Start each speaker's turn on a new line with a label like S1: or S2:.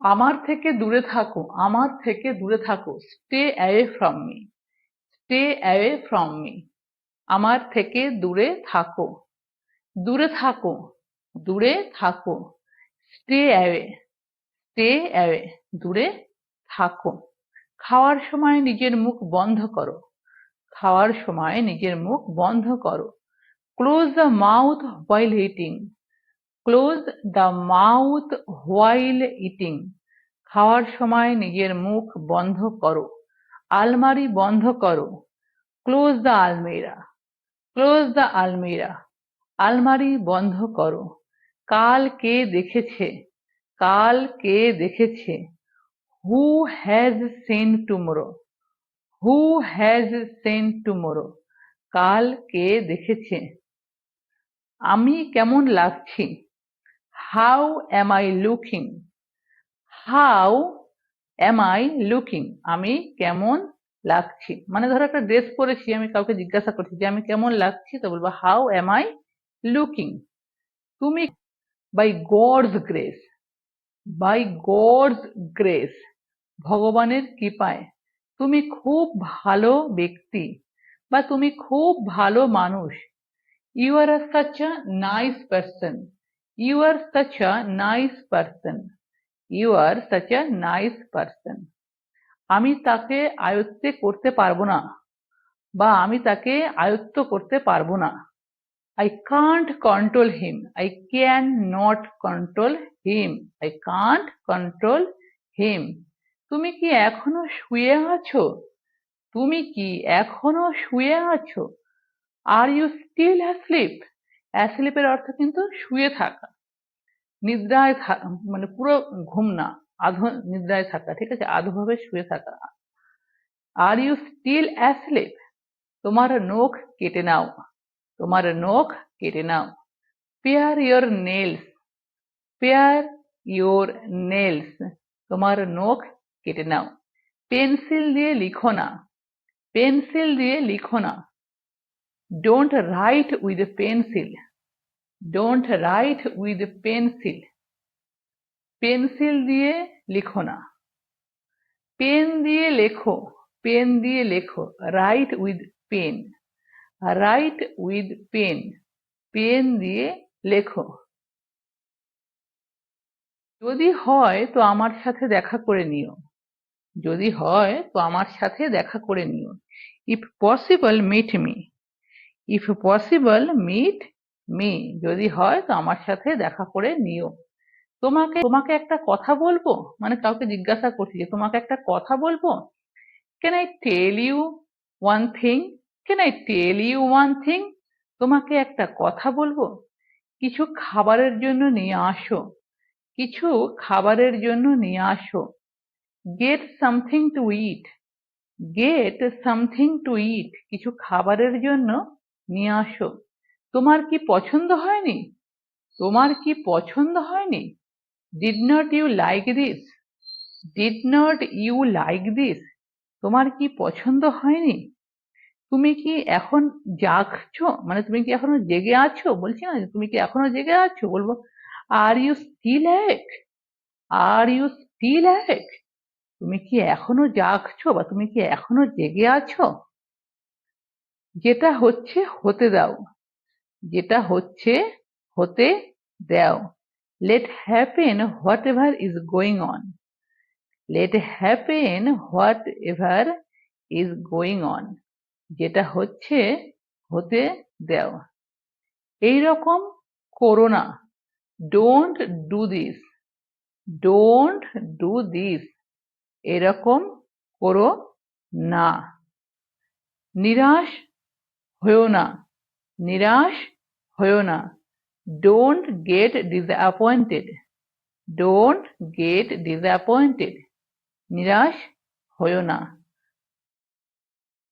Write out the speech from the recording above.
S1: আমার থেকে দূরে থাকো, আমার থেকে দূরে থাকো stay away from me stay away from me আমার থেকে দূরে থাকো দূরে থাকো দূরে থাকো স্টে অ্যাওয়ে স্টে অ্যাওয়ে দূরে থাকো, খাওয়ার সময় নিজের মুখ বন্ধ করো, খাওয়ার সময় নিজের মুখ বন্ধ করো close the mouth while eating close the mouth while eating খাওয়ার সময় নিজের মুখ বন্ধ করো। আলমারি বন্ধ করো। Close the almirah close the almirah আলমারি বন্ধ করো। কাল কে দেখেছে? কাল কে দেখেছে? Who has seen tomorrow who has seen tomorrow কাল কে দেখেছে? আমি কেমন লাগছি? How am I looking how am I looking আমি কেমন লাগছি? মানে ধরো একটা ড্রেস পরেছি, আমি কাউকে জিজ্ঞাসা করছি যে আমি কেমন লাগছি? তো বলব হাউ এম আই লুকিং তুমি by God's grace by God's grace ভগবানের কৃপায়, তুমি খুব ভালো ব্যক্তি বা তুমি খুব ভালো মানুষ। You are such a nice person you are such a nice person you are such a nice person আমি তাকে আয়ত্তে করতে পারব না, বা আমি তাকে আয়ত্ত করতে পারব না। I can't control him I can not control him I can't control him তুমি কি এখনও শুয়ে আছো? তুমি কি এখনও শুয়ে আছো? আর ইউ স্টিল অ্যাসলিপ অ্যাসলিপের অর্থ কিন্তু শুয়ে থাকা। নিদ্রায় থাকা মানে পুরো ঘুম না, আধো, নিদ্রায় থাকা, ঠিক আছে? আধোভাবে শুয়ে থাকা। আর ইউ স্টিল অ্যাসলিপ তোমার নখ কেটে নাও। তোমার নখ কেটে নাও। Pare your nails pare your nails তোমার নখ কেটে নাও। পেন্সিল দিয়ে লিখো না। পেন্সিল দিয়ে লিখো না। Don't write with pencil don't write with pencil pencil দিয়ে লিখো না। পেন দিয়ে লেখো। পেন দিয়ে লেখো। Write with pen write with pen pen দিয়ে লেখো। যদি হয়, তো আমার সাথে দেখা করে নিও। যদি হয়, তো আমার সাথে দেখা করে নিও। If possible meet me if possible meet me যদি হয়, তো আমার সাথে দেখা করে নিও। তোমাকে তোমাকে একটা কথা বলব? মানে কাউকে জিজ্ঞাসা করছি যে, তোমাকে একটা কথা বলব? Can I tell you one thing can I tell you one thing তোমাকে একটা কথা বলব? কিছু খাবারের জন্য নিয়ে আসো। কিছু খাবারের জন্য নিয়ে আসো। Get something to eat get something to eat কিছু খাবারের জন্য নিয়ে আসো। তোমার কি পছন্দ হয়নি? তোমার কি পছন্দ হয়নি? Did not you like this did not you like this তোমার কি পছন্দ হয়নি? তুমি কি এখন জাগছো? মানে তুমি কি এখনও জেগে আছো? বলছি না তুমি কি এখনও জেগে আছো? বলব আর ইউ স্টিল এক আর ইউ স্টিল এক তুমি কি এখনও জাগছো বা তুমি কি এখনও জেগে আছো? যেটা হচ্ছে হতে দাও। যেটা হচ্ছে হতে দাও। Let happen whatever is going on let happen whatever is going on যেটা হচ্ছে হতে দাও। এইরকম করো না। Don't do this don't do this এরকম করো না। নিরাশ হয়েও না নিরাশ হয়েও না don't get disappointed don't get disappointed নিরাশ হয়েও না